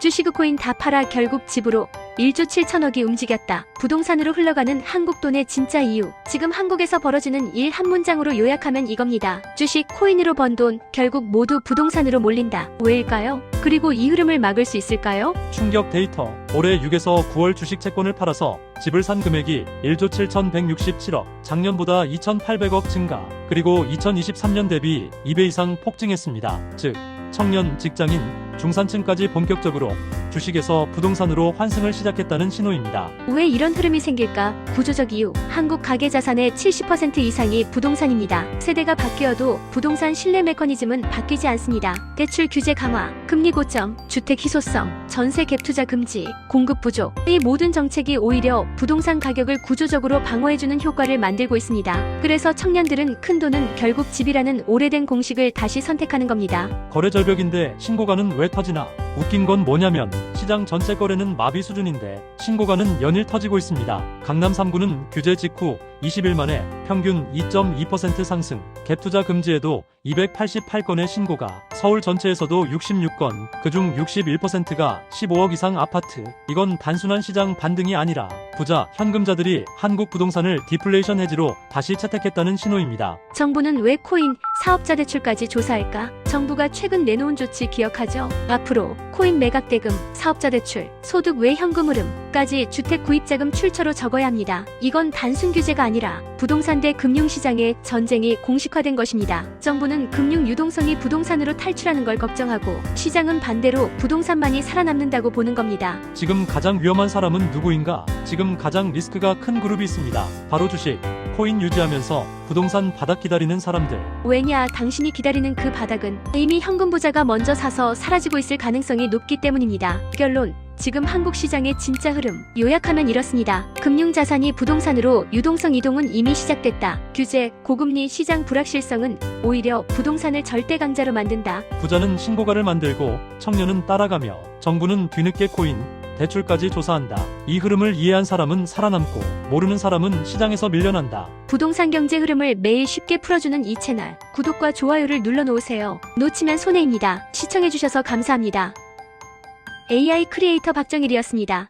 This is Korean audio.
주식 코인 다 팔아 결국 집으로 1조 7천억이 움직였다. 부동산으로 흘러가는 한국 돈의 진짜 이유. 지금 한국에서 벌어지는 일 한 문장으로 요약하면 이겁니다. 주식 코인으로 번 돈 결국 모두 부동산으로 몰린다. 왜일까요? 그리고 이 흐름을 막을 수 있을까요? 충격 데이터. 올해 6에서 9월 주식 채권을 팔아서 집을 산 금액이 1조 7,167억, 작년보다 2,800억 증가, 그리고 2023년 대비 2배 이상 폭증했습니다. 즉, 청년, 직장인, 중산층까지 본격적으로 주식에서 부동산으로 환승을 시작했다는 신호입니다. 왜 이런 흐름이 생길까? 구조적 이유. 한국 가계 자산의 70% 이상이 부동산입니다. 세대가 바뀌어도 부동산 신뢰 메커니즘은 바뀌지 않습니다. 대출 규제 강화, 금리 고점, 주택 희소성, 전세 갭 투자 금지, 공급 부족. 이 모든 정책이 오히려 부동산 가격을 구조적으로 방어해주는 효과를 만들고 있습니다. 그래서 청년들은 큰 돈은 결국 집이라는 오래된 공식을 다시 선택하는 겁니다. 거래 절벽인데 신고가는 왜 터지나? 웃긴 건 뭐냐면 시장 전체 거래는 마비 수준인데 신고가는 연일 터지고 있습니다. 강남 3구는 규제 직후 20일 만에 평균 2.2% 상승, 갭투자 금지에도 288건의 신고가, 서울 전체에서도 66건, 그중 61%가 15억 이상 아파트. 이건 단순한 시장 반등이 아니라 부자, 현금자들이 한국 부동산을 디플레이션 해지로 다시 채택했다는 신호입니다. 정부는 왜 코인, 사업자 대출까지 조사할까? 정부가 최근 내놓은 조치 기억하죠? 앞으로 코인 매각 대금, 사업자 대출, 소득 외 현금 흐름까지 주택 구입 자금 출처로 적어야 합니다. 이건 단순 규제가 아니라 부동산 대 금융시장의 전쟁이 공식화된 것입니다. 정부는 금융 유동성이 부동산으로 탈출하는 걸 걱정하고 시장은 반대로 부동산만이 살아남는다고 보는 겁니다. 지금 가장 위험한 사람은 누구인가? 지금 가장 리스크가 큰 그룹이 있습니다. 바로 주식, 코인 유지하면서 부동산 바닥 기다리는 사람들. 왜냐, 당신이 기다리는 그 바닥은 이미 현금 부자가 먼저 사서 사라지고 있을 가능성이 높기 때문입니다. 결론. 지금 한국 시장의 진짜 흐름. 요약하면 이렇습니다. 금융자산이 부동산으로 유동성 이동은 이미 시작됐다. 규제, 고금리, 시장 불확실성은 오히려 부동산을 절대 강자로 만든다. 부자는 신고가를 만들고 청년은 따라가며 정부는 뒤늦게 코인, 대출까지 조사한다. 이 흐름을 이해한 사람은 살아남고 모르는 사람은 시장에서 밀려난다. 부동산 경제 흐름을 매일 쉽게 풀어주는 이 채널. 구독과 좋아요를 눌러놓으세요. 놓치면 손해입니다. 시청해주셔서 감사합니다. AI 크리에이터 박정일이었습니다.